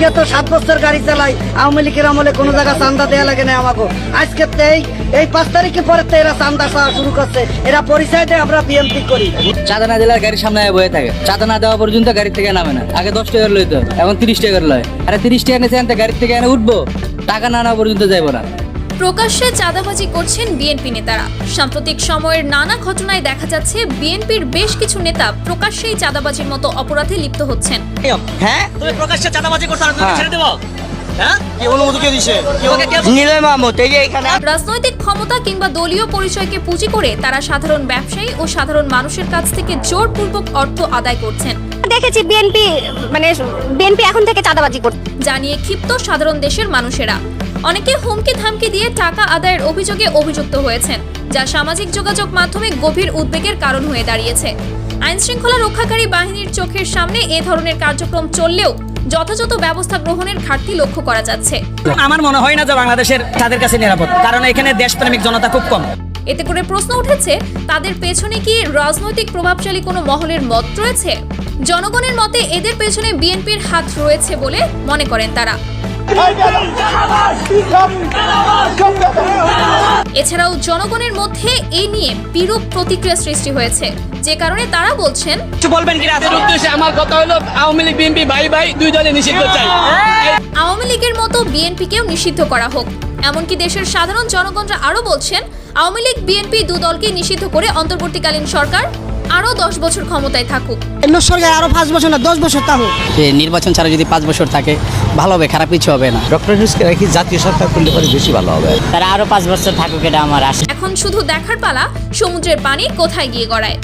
বিগত সাত বছর গাড়ি চালাই, আওয়ামী লীগের আমলে কোনো জায়গা চান্দা দেওয়া লাগে না আমাকে আজকে এই এই পাঁচ তারিখে পরে তো এরা চান্দা চাওয়া শুরু করছে। এরা পরিচয় দেয়, আমরা বিএমপি করি। চাঁদা দিলে গাড়ির সামনে বয়ে থাকে। চাঁদা না দেওয়া পর্যন্ত গাড়ি থেকে নামে না। আগে দশ টাকা লইতো এখন তিরিশ টাকা লয়। আরে তিরিশ টাকা আনতে গাড়ি থেকে এনে উঠবো। টাকা না নেওয়া পর্যন্ত যাইবো না। প্রকাশ্যে চাঁদাবাজি করছেন বিএনপি নেতারা। সাম্প্রতিক সময়ের নানা ঘটনায় দেখা যাচ্ছে বিএনপির বেশ কিছু নেতা প্রকাশ্যেই চাঁদাবাজির মতো অপরাধে লিপ্ত হচ্ছেন। হ্যাঁ? তুমি প্রকাশ্যে চাঁদাবাজি করছ আর তুমি হ্যাঁ। ছেড়ে দেবো হ্যাঁ? রাজনৈতিক ক্ষমতা কিংবা দলীয় পরিচয়কে পুঁজি করে তারা সাধারণ ব্যবসায়ী ও সাধারণ মানুষের কাছ থেকে জোরপূর্বক অর্থ আদায় করছেন। দেখেছি বিএনপি মানে বিএনপি এখন থেকে চাঁদাবাজি করছে জানিয়ে ক্ষিপ্ত সাধারণ দেশের মানুষেরা। অনেকে হুমকি ধামকি দিয়ে টাকা আদায়ের অভিযোগে অভিযুক্ত হয়েছেন যা সামাজিক যোগাযোগ মাধ্যমে গভীর উদ্বেগের কারণ হয়ে দাঁড়িয়েছে। আইন শৃঙ্খলা রক্ষাকারী বাহিনীর চোখের সামনে এ ধরনের কার্যক্রম চললেও যথাযথ ব্যবস্থা গ্রহণের ঘাটতি লক্ষ্য করা যাচ্ছে। আমার মনে হয় না যে বাংলাদেশের তাদের কাছে নিরাপদ কারণ এখানে দেশপ্রেমিক জনতা খুব কম। এতে করে প্রশ্ন উঠেছে তাদের পেছনে কি রাজনৈতিক প্রভাবশালী কোনো মহলের মত রয়েছে? জনগণের মতে এদের পেছনে বিএনপির হাত রয়েছে বলে মনে করেন তারা। এছাড়াও জনগণের মধ্যে এই নিয়ে বিরূপ প্রতিক্রিয়া সৃষ্টি হয়েছে। যে কারণে তারা বলছেন বলবেন কি রাজা উদ্দেশ্যে আমার কথা হলো আওয়ামী লীগ বিএনপি ভাই ভাই দুই দলে নিষিদ্ধ চাই। আওয়ামী লীগের মতো বিএনপিকেও নিষিদ্ধ করা হোক। এমনকি দেশের সাধারণ জনগণরা আরও বলছেন আওয়ামী লীগ বিএনপি দু দলকে নিষিদ্ধ করে অন্তর্বর্তীকালীন সরকার আরও দশ বছর ক্ষমতায় থাকুক। সরকার আরও পাঁচ বছর না দশ বছর থাকুক। নির্বাচন ছাড়া যদি পাঁচ বছর থাকে ভালো হবে খারাপ কিছু হবে না। ডক্টর ইউনুসকে রাখি জাতীয় সরকার করলে পরে বেশি ভালো হবে? তারা আরও পাঁচ বছর থাকুক এটা আমার আশা। এখন শুধু দেখার পালা সমুদ্রের পানি কোথায় গিয়ে গড়ায়?